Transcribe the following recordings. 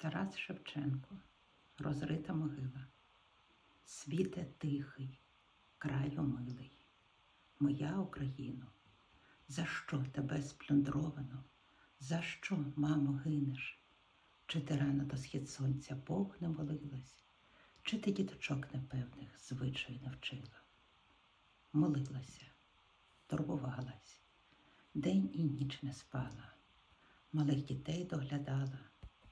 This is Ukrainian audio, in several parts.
Тарас Шевченко, розрита могила. Світе тихий, краю милий, моя Україно, за що тебе сплюндровано? За що, мамо, гинеш? Чи ти рано до схід сонця Бог не молилась, чи ти діточок непевних звичай не вчила? Молилася, турбувалась, день і ніч не спала, малих дітей доглядала,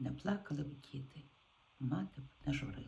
Не плакали б діти, мати б не журилась.